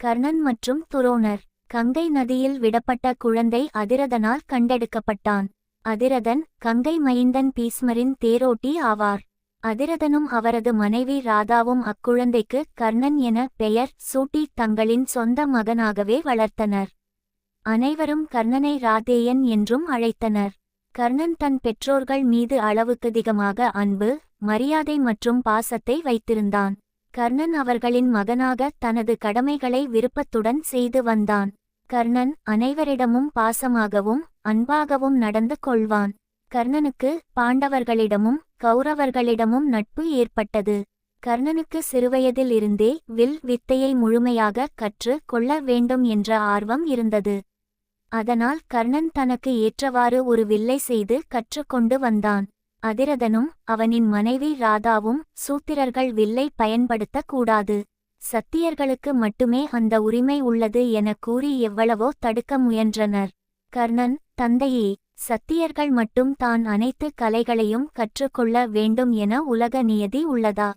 கர்ணன் மற்றும் துரோணர் கங்கை நதியில் விடப்பட்ட குழந்தை அதிரதனால் கண்டெடுக்கப்பட்டான். அதிரதன் கங்கை மைந்தன் பீஸ்மரின் தேரோட்டி ஆவார். அதிரதனும் அவரது மனைவி ராதாவும் அக்குழந்தைக்கு கர்ணன் என பெயர் சூட்டி தங்களின் சொந்த மகனாகவே வளர்த்தனர். அனைவரும் கர்ணனை ராதேயன் என்றும் அழைத்தனர். கர்ணன் தன் பெற்றோர்கள் மீது அளவுக்கதிகமாக அன்பு மரியாதை மற்றும் பாசத்தை வைத்திருந்தான். கர்ணன் அவர்களின் மகனாக தனது கடமைகளை விருப்பத்துடன் செய்து வந்தான். கர்ணன் அனைவரிடமும் பாசமாகவும் அன்பாகவும் நடந்து கொள்வான். கர்ணனுக்கு பாண்டவர்களிடமும் கௌரவர்களிடமும் நட்பு ஏற்பட்டது. கர்ணனுக்கு சிறுவயதில் இருந்தே வில் வித்தையை முழுமையாக கற்று கொள்ள வேண்டும் என்ற ஆர்வம் இருந்தது. அதனால் கர்ணன் தனக்கு ஏற்றவாறு ஒரு வில்லை செய்து கற்றுக்கொண்டு வந்தான். அதிரதனும் அவனின் மனைவி ராதாவும் சூத்திரர்கள் வில்லை பயன்படுத்தக் கூடாது சத்தியர்களுக்கு மட்டுமே அந்த உரிமை உள்ளது என கூறி எவ்வளவோ தடுக்க முயன்றனர். கர்ணன் தந்தையே சத்தியர்கள் மட்டும் தான் அனைத்து கலைகளையும் கற்றுக்கொள்ள வேண்டும் என உலக நியதி உள்ளதா?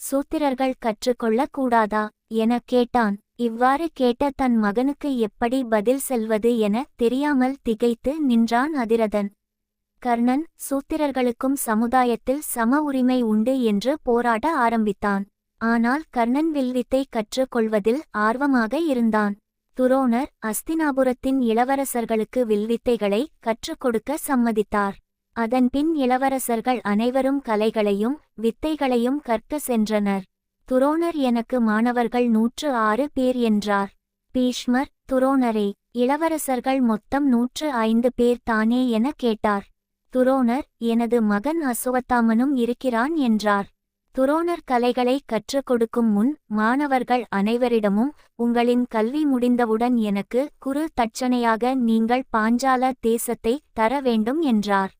சூத்திரர்கள் கற்றுக்கொள்ளக் கூடாதா? என கேட்டான். இவ்வாறு கேட்ட தன் மகனுக்கு எப்படி பதில் செல்வது என தெரியாமல் திகைத்து நின்றான் அதிரதன். கர்ணன் சூத்திரர்களுக்கும் சமுதாயத்தில் சம உரிமை உண்டு என்று போராட ஆரம்பித்தான். ஆனால் கர்ணன் வில்வித்தை கற்றுக்கொள்வதில் ஆர்வமாக இருந்தான். துரோணர் அஸ்தினாபுரத்தின் இளவரசர்களுக்கு வில்வித்தைகளை கற்றுக் கொடுக்க சம்மதித்தார். அதன்பின் இளவரசர்கள் அனைவரும் கலைகளையும் வித்தைகளையும் கற்க சென்றனர். துரோணர் எனக்கு மாணவர்கள் நூற்று ஆறு பேர் என்றார். பீஷ்மர் துரோணரே இளவரசர்கள் மொத்தம் நூற்று ஐந்து பேர் தானே என கேட்டார். துரோணர் எனது மகன் அசுவத்தாமனும் இருக்கிறான் என்றார். துரோணர் கலைகளை கற்றுக் கொடுக்கும் முன் மாணவர்கள் அனைவரிடமும் உங்களின் கல்வி முடிந்தவுடன் எனக்கு குரு தட்சணையாக நீங்கள் பாஞ்சால தேசத்தை தர வேண்டும் என்றார்.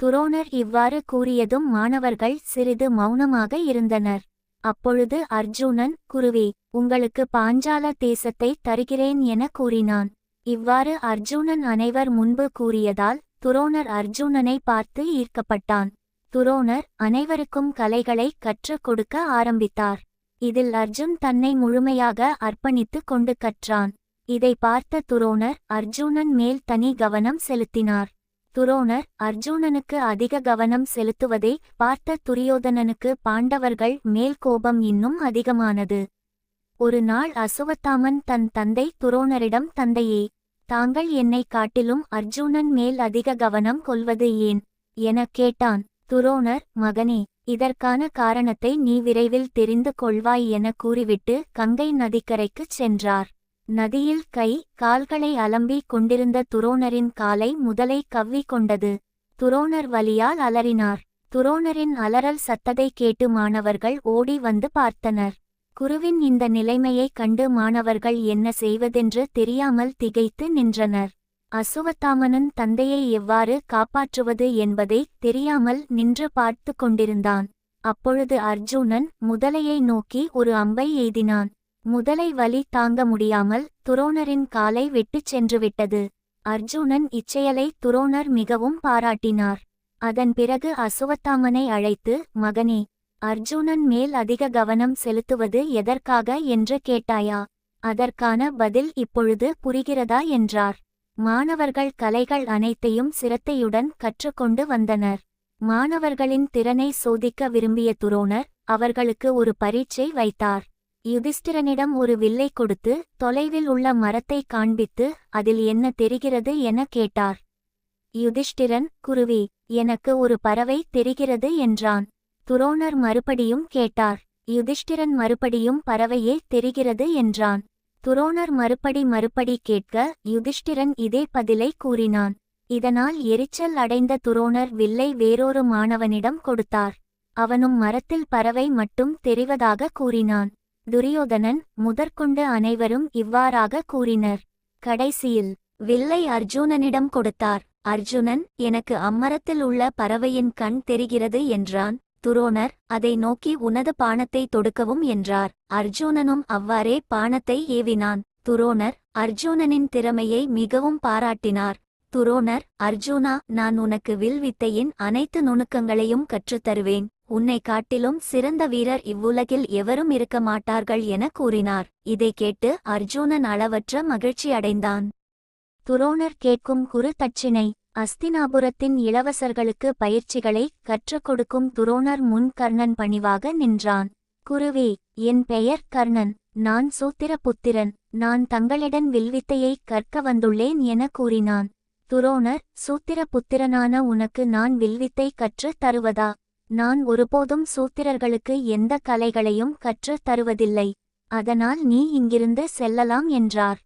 துரோணர் இவ்வாறு கூறியதும் மாணவர்கள் சிறிது மௌனமாக இருந்தனர். அப்பொழுது அர்ஜுனன் குருவே உங்களுக்கு பாஞ்சால தேசத்தை தருகிறேன் என கூறினான். இவ்வாறு அர்ஜுனன் அனைவர் முன்பு கூறியதால் துரோணர் அர்ஜுனனை பார்த்து ஈர்க்கப்பட்டான். துரோணர் அனைவருக்கும் கலைகளை கற்றுக் கொடுக்க ஆரம்பித்தார். இதில் அர்ஜுன் தன்னை முழுமையாக அர்ப்பணித்துக் கொண்டு கற்றான். இதை பார்த்த துரோணர் அர்ஜுனன் மேல் தனி கவனம் செலுத்தினார். துரோணர் அர்ஜுனனுக்கு அதிக கவனம் செலுத்துவதை பார்த்த துரியோதனனுக்கு பாண்டவர்கள் மேல் கோபம் இன்னும் அதிகமானது. ஒரு நாள் அசுவத்தாமன் தன் தந்தை துரோணரிடம் தந்தையே தாங்கள் என்னைக் காட்டிலும் அர்ஜுனன் மேல் அதிக கவனம் கொள்வது ஏன்? எனக் கேட்டான். துரோணர் மகனே இதற்கான காரணத்தை நீ விரைவில் தெரிந்து கொள்வாய் என கூறிவிட்டு கங்கை நதிக்கரைக்குச் சென்றார். நதியில் கை கால்களை அலம்பிக் கொண்டிருந்த துரோணரின் காலை முதலை கவ்வி கொண்டது. துரோணர் வலியால் அலறினார். துரோணரின் அலறல் சத்ததை கேட்டு மாணவர்கள் ஓடி வந்து பார்த்தனர். குருவின் இந்த நிலைமையைக் கண்டு மாணவர்கள் என்ன செய்வதென்று தெரியாமல் திகைத்து நின்றனர். அசுவத்தாமனன் தந்தையை எவ்வாறு காப்பாற்றுவது என்பதை தெரியாமல் நின்று பார்த்து கொண்டிருந்தான். அப்பொழுது அர்ஜுனன் முதலையை நோக்கி ஒரு அம்பை எய்தினான். முதலை வலி தாங்க முடியாமல் துரோணரின் காலை விட்டுச் சென்றுவிட்டது அர்ஜுனன் இச்செயலை துரோணர் மிகவும் பாராட்டினார். அதன் பிறகு அசுவத்தாமனை அழைத்து மகனே அர்ஜுனன் மேல் அதிக கவனம் செலுத்துவது எதற்காக என்று கேட்டாயா? அதற்கான பதில் இப்பொழுது புரிகிறதா என்றார். மாணவர்கள் கலைகள் அனைத்தையும் சிரத்தையுடன் கற்றுக்கொண்டு வந்தனர். மாணவர்களின் திறனை சோதிக்க விரும்பிய துரோணர் அவர்களுக்கு ஒரு பரீட்சை வைத்தார். யுதிஷ்டிரனிடம் ஒரு வில்லை கொடுத்து தொலைவில் உள்ள மரத்தை காண்பித்து அதில் என்ன தெரிகிறது என கேட்டார். யுதிஷ்டிரன் குருவி எனக்கு ஒரு பறவை தெரிகிறது என்றான். துரோணர் மறுபடியும் கேட்டார் யுதிஷ்டிரன் மறுபடியும் பறவையே தெரிகிறது என்றான். துரோணர் மறுபடி மறுபடி கேட்க யுதிஷ்டிரன் இதே பதிலை கூறினான். இதனால் எரிச்சல் அடைந்த துரோணர் வில்லை வேறொரு மாணவனிடம் கொடுத்தார். அவனும் மரத்தில் பறவை மட்டும் தெரிவதாக கூறினான். துரியோதனன் முதற்கொண்டு அனைவரும் இவ்வாறாக கூறினர். கடைசியில் வில்லை அர்ஜுனனிடம் கொடுத்தார். அர்ஜுனன் எனக்கு அம்மரத்தில் உள்ள பறவையின் கண் தெரிகிறது என்றான். துரோணர் அதை நோக்கி உனது பானத்தை தொடுக்கவும் என்றார். அர்ஜுனனும் அவ்வாறே பானத்தை ஏவினான். துரோணர் அர்ஜுனனின் திறமையை மிகவும் பாராட்டினார். துரோணர் அர்ஜுனா நான் உனக்கு வில் வித்தையின் அனைத்து நுணுக்கங்களையும் கற்றுத் தருவேன் உன்னை காட்டிலும் சிறந்த வீரர் இவ்வுலகில் எவரும் இருக்க மாட்டார்கள் என கூறினார். இதை கேட்டு அர்ஜுனன் அளவற்ற மகிழ்ச்சி அடைந்தான் துரோணர் கேட்கும் குரு தட்சிணை அஸ்தினாபுரத்தின் இளவசர்களுக்கு பயிற்சிகளை கற்றுக் கொடுக்கும் துரோணர் முன் கர்ணன் பணிவாக நின்றான். குருவே என் பெயர் கர்ணன். நான் சூத்திர புத்திரன் நான் தங்களிடம் வில்வித்தையை கற்க வந்துள்ளேன் என கூறினான். துரோணர் சூத்திரபுத்திரனான உனக்கு நான் வில்வித்தை கற்றுத் தருவதா? நான் ஒருபோதும் சூத்திரர்களுக்கு எந்த கலைகளையும் கற்றுத் தருவதில்லை. அதனால் நீ இங்கிருந்து செல்லலாம் என்றார்.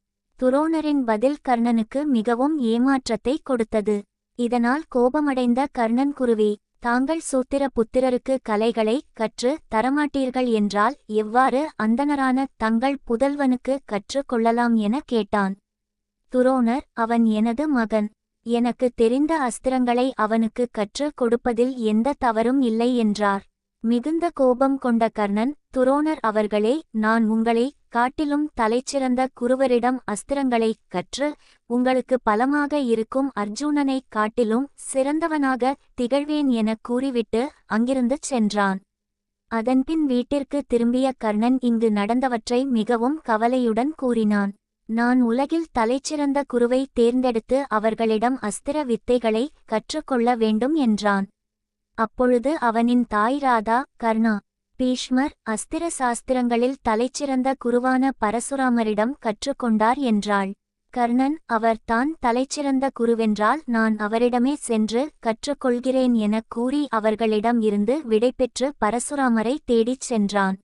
துரோணரின் பதில் கர்ணனுக்கு மிகவும் ஏமாற்றத்தை கொடுத்தது. இதனால் கோபமடைந்த கர்ணன் குருவி தாங்கள் சூத்திர புத்திரருக்கு கலைகளை கற்று தரமாட்டீர்கள் என்றால் எவ்வாறு அந்தணரான தங்கள் புதல்வனுக்கு கற்றுக் கொள்ளலாம் என கேட்டான். துரோணர் அவன் எனது மகன். எனக்கு தெரிந்த அஸ்திரங்களை அவனுக்கு கற்றுக் கொடுப்பதில் எந்த தவறும் இல்லை என்றார். மிகுந்த கோபம் கொண்ட கர்ணன் துரோணர் அவர்களே நான் உங்களை காட்டிலும் தலைச்சிறந்த குருவரிடம் அஸ்திரங்களை கற்று உங்களுக்கு பலமாக இருக்கும் அர்ஜுனனைக் காட்டிலும் சிறந்தவனாக திகழ்வேன் என கூறிவிட்டு அங்கிருந்து சென்றான். அதன்பின் வீட்டிற்கு திரும்பிய கர்ணன் இங்கு நடந்தவற்றை மிகவும் கவலையுடன் கூறினான். நான் உலகில் தலைச்சிறந்த குருவை தேர்ந்தெடுத்து அவர்களிடம் அஸ்திர வித்தைகளை கற்றுக்கொள்ள வேண்டும் என்றான். அப்பொழுது அவனின் தாய் ராதா கர்ணா பீஷ்மர் அஸ்திர சாஸ்திரங்களில் தலைச்சிறந்த குருவான பரசுராமரிடம் கற்றுக்கொண்டார் என்றாள். கர்ணன் அவர் தான் தலைச்சிறந்த குருவென்றால் நான் அவரிடமே சென்று கற்றுக்கொள்கிறேன் எனக் கூறி அவர்களிடம் இருந்து விடைபெற்று பரசுராமரை தேடிச் சென்றான்.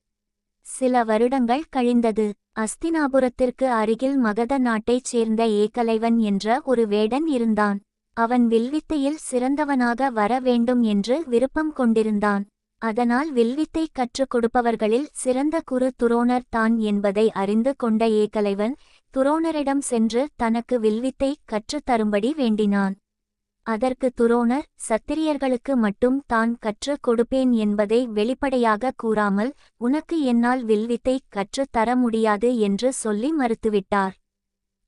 சில வருடங்கள் கழிந்தது. அஸ்தினாபுரத்திற்கு அருகில் மகத நாட்டைச் சேர்ந்த ஏகலைவன் என்ற ஒரு வேடன் இருந்தான். அவன் வில்வித்தையில் சிறந்தவனாக வர வேண்டும் என்று விருப்பம் கொண்டிருந்தான். அதனால் வில்வித்தை கற்றுக் கொடுப்பவர்களில் சிறந்த குரு துரோணர் தான் என்பதை அறிந்து கொண்ட ஏகலைவன் துரோணரிடம் சென்று தனக்கு வில்வித்தை கற்றுத் தரும்படி வேண்டினான். அதற்கு துரோணர் சத்திரியர்களுக்கு மட்டும் தான் கற்றுக் கொடுப்பேன் என்பதை வெளிப்படையாக கூறாமல் உனக்கு என்னால் வில்வித்தை கற்றுத் தர முடியாது என்று சொல்லி மறுத்துவிட்டார்.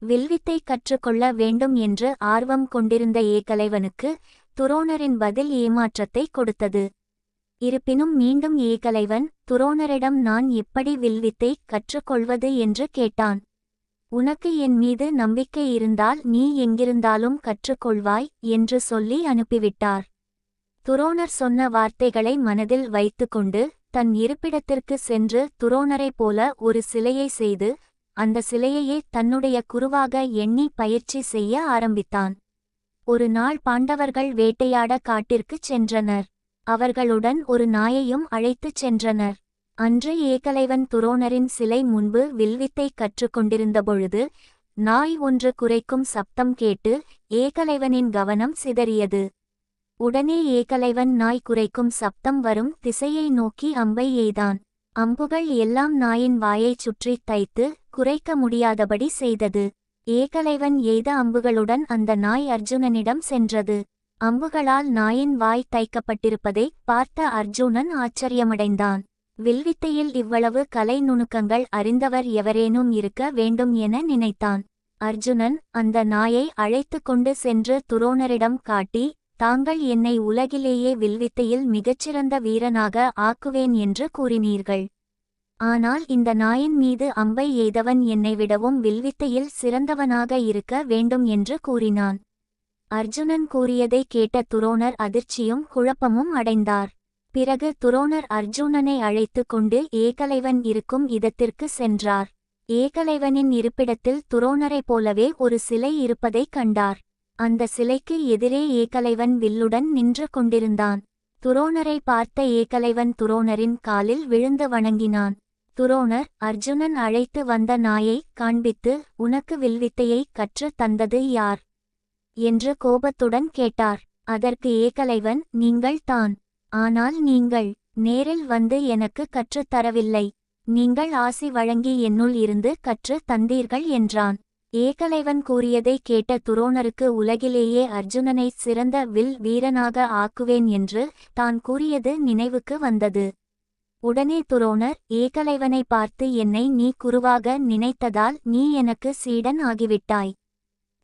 வில்வித்தை கற்றுக்கொள்ள வேண்டும் என்று ஆர்வம் கொண்டிருந்த ஏகலைவனுக்கு துரோணரின் பதில் ஏமாற்றத்தை கொடுத்தது. இருப்பினும் மீண்டும் ஏகலைவன் துரோணரிடம் நான் எப்படி வில்வித்தை கற்றுக்கொள்வது என்று கேட்டான். உனக்கு என் மீது நம்பிக்கை இருந்தால் நீ எங்கிருந்தாலும் கற்றுக்கொள்வாய் என்று சொல்லி அனுப்பிவிட்டார். துரோணர் சொன்ன வார்த்தைகளை மனதில் வைத்துக்கொண்டு தன் இருப்பிடத்திற்கு சென்று துரோணரைப் போல ஒரு சிலையை செய்து அந்த சிலையையே தன்னுடைய குருவாக எண்ணி பயிற்சி செய்ய ஆரம்பித்தான். ஒரு நாள் பாண்டவர்கள் வேட்டையாட காட்டிற்குச் சென்றனர். அவர்களுடன் ஒரு நாயையும் அழைத்துச் சென்றனர். அன்று ஏகலைவன் துரோணரின் சிலை முன்பு வில்வித்தை கற்றுக்கொண்டிருந்தபொழுது நாய் ஒன்று குறைக்கும் சப்தம் கேட்டு ஏகலைவனின் கவனம் சிதறியது. உடனே ஏகலைவன் நாய் குறைக்கும் சப்தம் வரும் திசையை நோக்கி அம்பை எய்தான். அம்புகள் எல்லாம் நாயின் வாயைச் சுற்றி தைத்து குறைக்க முடியாதபடி செய்தது. ஏகலைவன் எய்த அம்புகளுடன் அந்த நாய் அர்ஜுனனிடம் சென்றது. அம்புகளால் நாயின் வாய் தைக்கப்பட்டிருப்பதை பார்த்த அர்ஜுனன் ஆச்சரியமடைந்தான். வில்வித்தையில் இவ்வளவு கலை நுணுக்கங்கள் அறிந்தவர் எவரேனும் இருக்க வேண்டும் என நினைத்தான். அர்ஜுனன் அந்த நாயை அழைத்து கொண்டு சென்று துரோணரிடம் காட்டி தாங்கள் என்னை உலகிலேயே வில்வித்தையில் மிகச்சிறந்த வீரனாக ஆக்குவேன் என்று கூறினீர்கள். ஆனால் இந்த நாயின் மீது அம்பை எய்தவன் என்னை விடவும் வில்வித்தையில் சிறந்தவனாக இருக்க வேண்டும் என்று கூறினான். அர்ஜுனன் கூறியதை கேட்ட துரோணர் அதிர்ச்சியும் குழப்பமும் அடைந்தார். பிறகு துரோணர் அர்ஜுனனை அழைத்து கொண்டு ஏகலைவன் இருக்கும் இடத்திற்கு சென்றார். ஏகலைவனின் இருப்பிடத்தில் துரோணரைப் போலவே ஒரு சிலை இருப்பதைக் கண்டார். அந்த சிலைக்கு எதிரே ஏகலைவன் வில்லுடன் நின்று கொண்டிருந்தான். துரோணரை பார்த்த ஏகலைவன் துரோணரின் காலில் விழுந்து வணங்கினான். துரோணர் அர்ஜுனன் அழைத்து வந்த நாயை காண்பித்து உனக்கு வில்வித்தையை கற்று தந்தது யார்? என்று கோபத்துடன் கேட்டார். அதற்கு ஏகலைவன் நீங்கள் தான். ஆனால் நீங்கள் நேரில் வந்து எனக்கு கற்றுத் தரவில்லை. நீங்கள் ஆசி வழங்கி என்னுள் இருந்து கற்று தந்தீர்கள் என்றான். ஏகலைவன் கூறியதை கேட்ட துரோணருக்கு உலகிலேயே அர்ஜுனனை சிறந்த வில் வீரனாக ஆக்குவேன் என்று தான் கூறியது நினைவுக்கு வந்தது. உடனே துரோணர் ஏகலைவனை பார்த்து என்னை நீ குருவாக நினைத்ததால் நீ எனக்கு சீடன் ஆகிவிட்டாய்.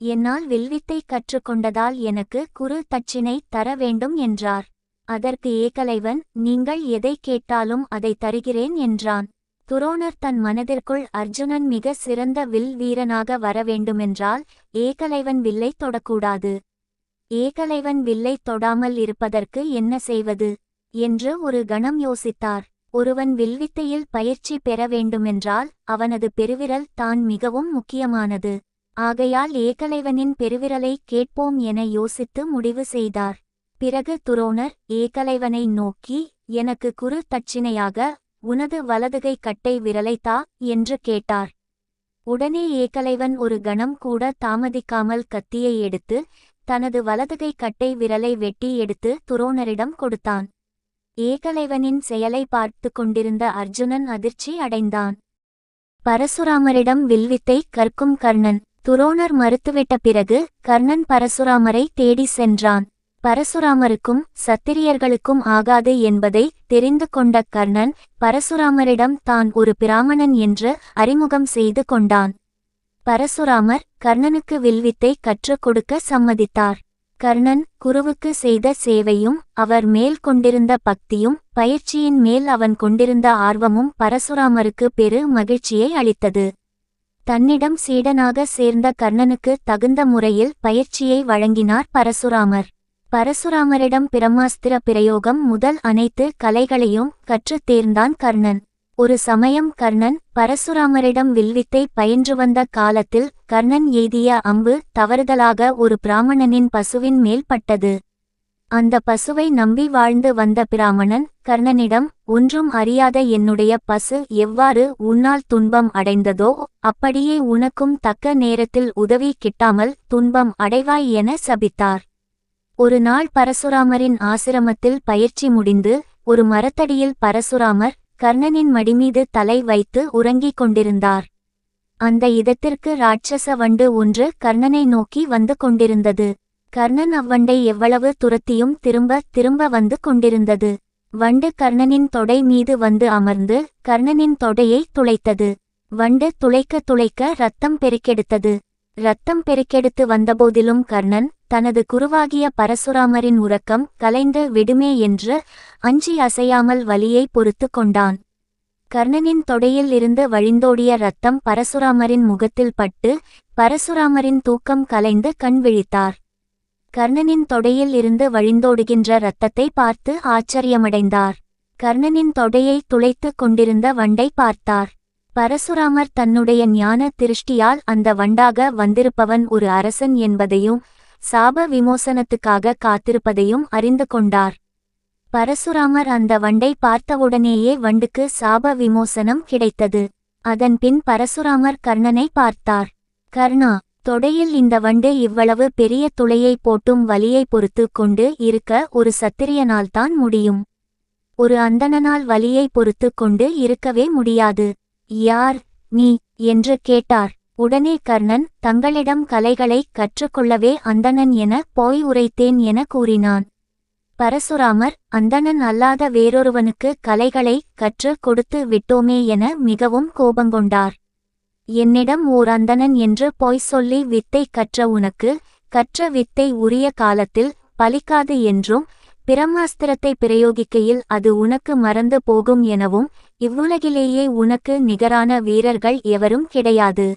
என்னால் வில்வித்தை கற்றுக்கொண்டதால் எனக்கு குரு தட்சினை தர வேண்டும் என்றார். அதற்கு ஏகலைவன் நீங்கள் எதை கேட்டாலும் அதை தருகிறேன் என்றான். துரோணர் தன் மனதிற்குள் அர்ஜுனன் மிக சிறந்த வில் வீரனாக வர வேண்டுமென்றால் ஏகலைவன் வில்லை தொடக்கூடாது. ஏகலைவன் வில்லை தொடாமல் இருப்பதற்கு என்ன செய்வது? என்று ஒரு கணம் யோசித்தார். ஒருவன் வில்வித்தையில் பயிற்சி பெற வேண்டுமென்றால் அவனது பெருவிரல் தான் மிகவும் முக்கியமானது. ஆகையால் ஏகலைவனின் பெருவிரலை கேட்போம் என யோசித்து முடிவு செய்தார். பிறகு துரோணர் ஏகலைவனை நோக்கி எனக்கு குரு தட்சிணையாக உனது வலதுகை கட்டை விரலைத்தா? என்று கேட்டார். உடனே ஏகலைவன் ஒரு கணம் கூட தாமதிக்காமல் கத்தியை எடுத்து தனது வலதுகை கட்டை விரலை வெட்டி எடுத்து துரோணரிடம் கொடுத்தான். ஏகலைவனின் செயலை பார்த்து கொண்டிருந்த அர்ஜுனன் அதிர்ச்சி அடைந்தான். பரசுராமரிடம் வில்வித்தை கற்கும் கர்ணன் துரோணர் மறுத்துவிட்ட பிறகு கர்ணன் பரசுராமரை தேடி சென்றான். பரசுராமருக்கும் சத்திரியர்களுக்கும் ஆகாது என்பதை தெரிந்து கொண்ட கர்ணன் பரசுராமரிடம் தான் ஒரு பிராமணன் என்று அறிமுகம் செய்து கொண்டான். பரசுராமர் கர்ணனுக்கு வில்வித்தை கற்றுக் கொடுக்க சம்மதித்தார். கர்ணன் குருவுக்கு செய்த சேவையும் அவர் மேல் கொண்டிருந்த பக்தியும் பயிற்சியின் மேல் அவன் கொண்டிருந்த ஆர்வமும் பரசுராமருக்கு பெரு மகிழ்ச்சியை அளித்தது. தன்னிடம் சீடனாக சேர்ந்த கர்ணனுக்கு தகுந்த முறையில் பயிற்சியை வழங்கினார் பரசுராமர். பரசுராமரிடம் பிரம்மாஸ்திர பிரயோகம் முதல் அனைத்து கலைகளையும் கற்றுத் தேர்ந்தான் கர்ணன். ஒரு சமயம் கர்ணன் பரசுராமரிடம் வில்வித்தை பயின்று வந்த காலத்தில் கர்ணன் எய்திய அம்பு தவறுதலாக ஒரு பிராமணனின் பசுவின் மேல் பட்டது. அந்த பசுவை நம்பி வாழ்ந்து வந்த பிராமணன் கர்ணனிடம் ஒன்றும் அறியாத என்னுடைய பசு எவ்வாறு உன்னால் துன்பம் அடைந்ததோ அப்படியே உனக்கும் தக்க நேரத்தில் உதவி கிட்டாமல் துன்பம் அடைவாய் என சபித்தார். ஒரு நாள் பரசுராமரின் ஆசிரமத்தில் பயிற்சி முடிந்து ஒரு மரத்தடியில் பரசுராமர் கர்ணனின் மடிமீது தலை வைத்து உறங்கிக் கொண்டிருந்தார். அந்த இடத்திற்கு ராட்சச வண்டு ஒன்று கர்ணனை நோக்கி வந்து கொண்டிருந்தது. கர்ணன் அவ்வண்டை எவ்வளவு துரத்தியும் திரும்ப திரும்ப வந்து கொண்டிருந்தது. வண்டு கர்ணனின் தொடை மீது வந்து அமர்ந்து கர்ணனின் தொடையை துளைத்தது. வண்டு துளைக்க துளைக்க ரத்தம் பெருக்கெடுத்தது. ரத்தம் பெருக்கெடுத்து வந்தபோதிலும் கர்ணன் தனது குருவாகிய பரசுராமரின் உறக்கம் கலைந்து விடுமே என்று அஞ்சி அசையாமல் வலியை பொறுத்து கொண்டான். கர்ணனின் தொடையில் இருந்து வழிந்தோடிய ரத்தம் பரசுராமரின் முகத்தில் பட்டு பரசுராமரின் தூக்கம் கலைந்து கண் விழித்தார். கர்ணனின் தொடையில் இருந்து வழிந்தோடுகின்ற இரத்தத்தை பார்த்து ஆச்சரியமடைந்தார். கர்ணனின் தொடையை துளைத்துக் கொண்டிருந்த வண்டை பார்த்தார். பரசுராமர் தன்னுடைய ஞான திருஷ்டியால் அந்த வண்டாக வந்திருப்பவன் ஒரு அரசன் என்பதையும் சாப விமோசனத்துக்காக காத்திருப்பதையும் அறிந்து கொண்டார். பரசுராமர் அந்த வண்டை பார்த்தவுடனேயே வண்டுக்கு சாப விமோசனம் கிடைத்தது. அதன்பின் பரசுராமர் கர்ணனை பார்த்தார். கர்ணா தொடையில் இந்த வண்டு இவ்வளவு பெரிய துளையை போட்டும் வலியை பொறுத்து கொண்டு இருக்க ஒரு சத்திரியனால்தான் முடியும். ஒரு அந்தணனால் வலியை பொறுத்து கொண்டு இருக்கவே முடியாது. யார் நீ? என்று கேட்டார். உடனே கர்ணன் தங்களிடம் கலைகளை கற்றுக்கொள்ளவே அந்தணன் என போய் உரைத்தேன் என கூறினான். பரசுராமர் அந்தணன் அல்லாத வேறொருவனுக்கு கலைகளை கற்று கொடுத்து விட்டோமே என மிகவும் கோபங்கொண்டார். என்னிடம் ஓர் அந்தணன் என்று பொய் சொல்லி வித்தை கற்ற உனக்கு கற்ற வித்தை உரிய காலத்தில் பலிக்காது என்றும் பிரம்மாஸ்திரத்தை பிரயோகிக்கையில் அது உனக்கு மறந்து போகும் எனவும் இவ்வுலகிலேயே உனக்கு நிகரான வீரர்கள் எவரும் கிடையாது.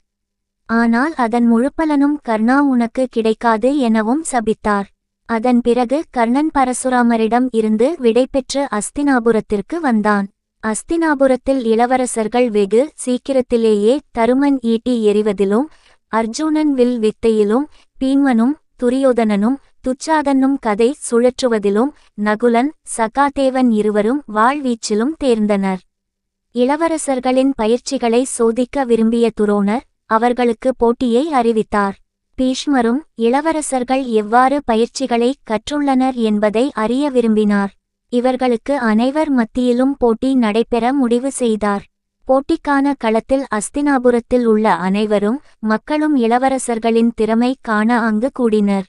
ஆனால் அதன் முழுப்பலனும் கர்ணா உனக்கு கிடைக்காது எனவும் சபித்தார். அதன் பிறகு கர்ணன் பரசுராமரிடம் இருந்து விடைபெற்று அஸ்தினாபுரத்திற்கு வந்தான். அஸ்தினாபுரத்தில் இளவரசர்கள் வெகு சீக்கிரத்திலேயே தருமன் ஈட்டி எறிவதிலும் அர்ஜுனன் வில் வித்தையிலும் பீமனும் துரியோதனனும் துச்சாதனும் கதை சுழற்றுவதிலும் நகுலன் சகாதேவன் இருவரும் வாழ்வீச்சிலும் தேர்ந்தனர். இளவரசர்களின் பயிற்சிகளை சோதிக்க விரும்பிய துரோணர் அவர்களுக்கு போட்டியை அறிவித்தார். பீஷ்மரும் இளவரசர்கள் எவ்வாறு பயிற்சிகளை கற்றுள்ளனர் என்பதை அறிய விரும்பினார். இவர்களுக்கு அனைவர் மத்தியிலும் போட்டி நடைபெற முடிவு செய்தார். போட்டிக்கான களத்தில் அஸ்தினாபுரத்தில் உள்ள அனைவரும் மக்களும் இளவரசர்களின் திறமை காண அங்கு கூடினர்.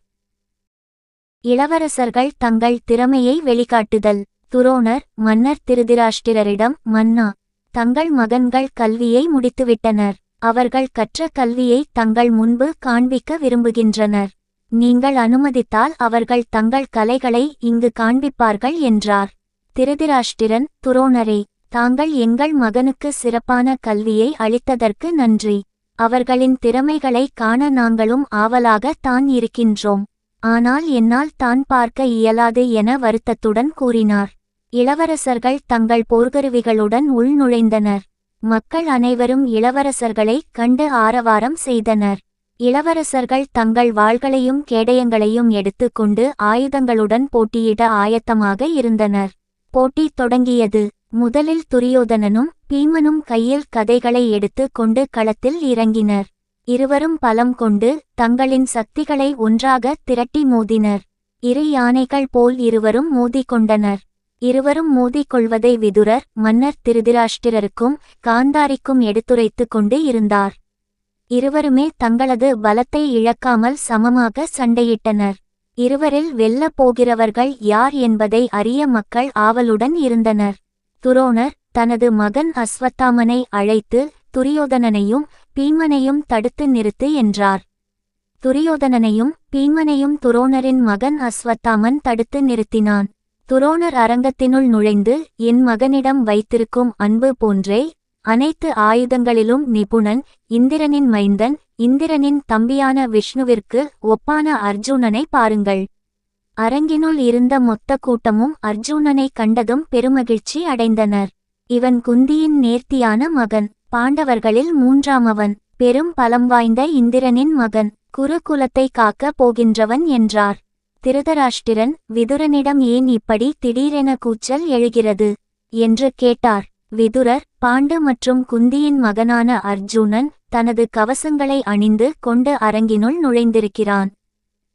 இளவரசர்கள் தங்கள் திறமையை வெளிக்காட்டுதல். துரோணர் மன்னர் திருதிராஷ்டிரரிடம் மன்னா தங்கள் மகன்கள் கல்வியை முடித்துவிட்டனர். அவர்கள் கற்ற கல்வியை தங்கள் முன்பு காண்பிக்க விரும்புகின்றனர். நீங்கள் அனுமதித்தால் அவர்கள் தங்கள் கலைகளை இங்கு காண்பிப்பார்கள் என்றார். திருதிராஷ்டிரன் துரோணரே தாங்கள் எங்கள் மகனுக்கு சிறப்பான கல்வியை அளித்ததற்கு நன்றி. அவர்களின் திறமைகளை காண நாங்களும் ஆவலாக தான் இருக்கின்றோம். ஆனால் என்னால் தான் பார்க்க இயலாது என வருத்தத்துடன் கூறினார். இளவரசர்கள் தங்கள் போர்கருவிகளுடன் உள்நுழைந்தனர். மக்கள் அனைவரும் இளவரசர்களை கண்டு ஆரவாரம் செய்தனர். இளவரசர்கள் தங்கள் வாள்களையும் கேடயங்களையும் எடுத்துக்கொண்டு ஆயுதங்களுடன் போட்டியிட ஆயத்தமாக இருந்தனர். போட்டி தொடங்கியது. முதலில் துரியோதனனும் பீமனும் கையில் கதைகளை எடுத்து கொண்டு களத்தில் இறங்கினர். இருவரும் பலம் கொண்டு தங்களின் சக்திகளை ஒன்றாக திரட்டி மோதினர். இரு யானைகள் போல் இருவரும் மோதிக்கொண்டனர். இருவரும் மோதிக்கொள்வதை விதுரர் மன்னர் திருதிராஷ்டிரருக்கும் காந்தாரிக்கும் எடுத்துரைத்துக் கொண்டு இருந்தார். இருவருமே தங்களது பலத்தை இழக்காமல் சமமாக சண்டையிட்டனர். இருவரில் வெல்லப் போகிறவர்கள் யார் என்பதை அறிய மக்கள் ஆவலுடன் இருந்தனர். துரோணர் தனது மகன் அஸ்வத்தாமனை அழைத்து துரியோதனனையும் பீமனையும் தடுத்து நிறுத்து என்றார். துரியோதனனையும் பீமனையும் துரோணரின் மகன் அஸ்வத்தாமன் தடுத்து நிறுத்தினான். துரோணர் அரங்கத்தினுள் நுழைந்து என் மகனிடம் வைத்திருக்கும் அன்பு போன்றே அனைத்து ஆயுதங்களிலும் நிபுணன் இந்திரனின் மைந்தன் இந்திரனின் தம்பியான விஷ்ணுவிற்கு ஒப்பான அர்ஜுனனை பாருங்கள். அரங்கினுள் இருந்த மொத்த கூட்டமும் அர்ஜுனனை கண்டதும் பெருமகிழ்ச்சி அடைந்தனர். இவன் குந்தியின் நேர்த்தியான மகன் பாண்டவர்களில் மூன்றாமவன் பெரும் பலம் வாய்ந்த இந்திரனின் மகன் குருகுலத்தை காக்கப் போகின்றவன் என்றார். திருதராஷ்டிரன் விதுரனிடம் ஏன் இப்படி திடீரென கூச்சல் எழுகிறது? என்று கேட்டார். விதுரர் பாண்டு மற்றும் குந்தியின் மகனான அர்ஜுனன் தனது கவசங்களை அணிந்து கொண்டு அரங்கினுள் நுழைந்திருக்கிறான்.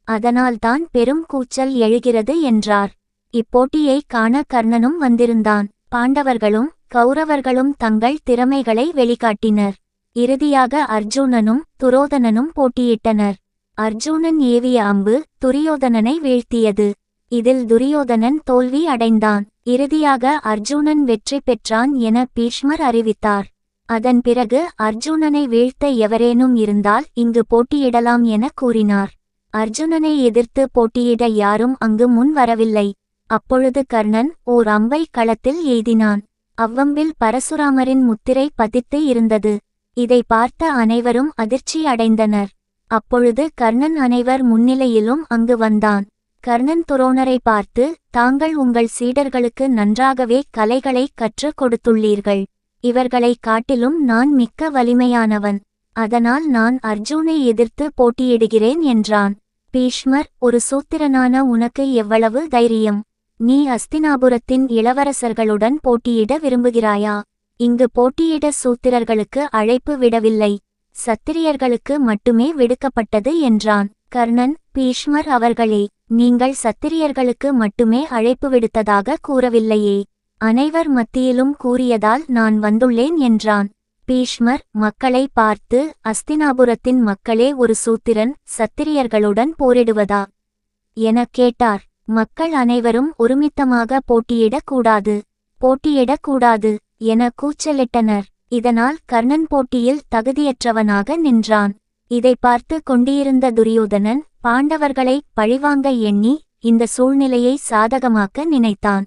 அதனால்தான் பெரும் கூச்சல் எழுகிறது என்றார். இப்போட்டியை காண கர்ணனும் வந்திருந்தான். பாண்டவர்களும் கௌரவர்களும் தங்கள் திறமைகளை வெளிக்காட்டினர். இறுதியாக அர்ஜுனனும் துரோதனனும் போட்டியிட்டனர். அர்ஜுனன் ஏவிய அம்பு துரியோதனனை வீழ்த்தியது. இதில் துரியோதனன் தோல்வி அடைந்தான். இறுதியாக அர்ஜுனன் வெற்றி பெற்றான் என பீஷ்மர் அறிவித்தார். அதன் பிறகு அர்ஜுனனை வீழ்த்த எவரேனும் இருந்தால் இங்கு போட்டியிடலாம் என கூறினார். அர்ஜுனனை எதிர்த்து போட்டியிட யாரும் அங்கு முன் வரவில்லை. அப்பொழுது கர்ணன் ஓர் அம்பை களத்தில் எய்தினான். அவ்வம்பில் பரசுராமரின் முத்திரை பதித்து இருந்தது. இதை பார்த்த அனைவரும் அதிர்ச்சி அடைந்தனர் அப்பொழுது கர்ணன் அனைவர் முன்னிலையிலும் அங்கு வந்தான். கர்ணன் துரோணரை பார்த்து தாங்கள் உங்கள் சீடர்களுக்கு நன்றாகவே கலைகளை கற்றுக் கொடுத்துள்ளீர்கள். இவர்களை காட்டிலும் நான் மிக்க வலிமையானவன். அதனால் நான் அர்ஜுனை எதிர்த்து போட்டியிடுகிறேன் என்றான். பீஷ்மர் ஒரு சூத்திரனான உனக்கு எவ்வளவு தைரியம்? நீ அஸ்தினாபுரத்தின் இளவரசர்களுடன் போட்டியிட விரும்புகிறாயா? இங்கு போட்டியிட சூத்திரர்களுக்கு அழைப்பு விடவில்லை. சத்திரியர்களுக்கு மட்டுமே விடுக்கப்பட்டது என்றான். கர்ணன் பீஷ்மர் அவர்களே நீங்கள் சத்திரியர்களுக்கு மட்டுமே அழைப்பு விடுத்ததாக கூறவில்லையே. அனைவர் மத்தியிலும் கூறியதால் நான் வந்துள்ளேன் என்றான். பீஷ்மர் மக்களை பார்த்து அஸ்தினாபுரத்தின் மக்களே ஒரு சூத்திரன் சத்திரியர்களுடன் போரிடுவதா? எனக் கேட்டார். மக்கள் அனைவரும் ஒருமித்தமாக போட்டியிடக் கூடாது. போட்டியிடக் கூடாது என கூச்சலிட்டனர். இதனால் கர்ணன் போட்டியில் தகுதியற்றவனாக நின்றான். இதை பார்த்து கொண்டிருந்த துரியோதனன் பாண்டவர்களை பழிவாங்க எண்ணி இந்த சூழ்நிலையை சாதகமாக்க நினைத்தான்.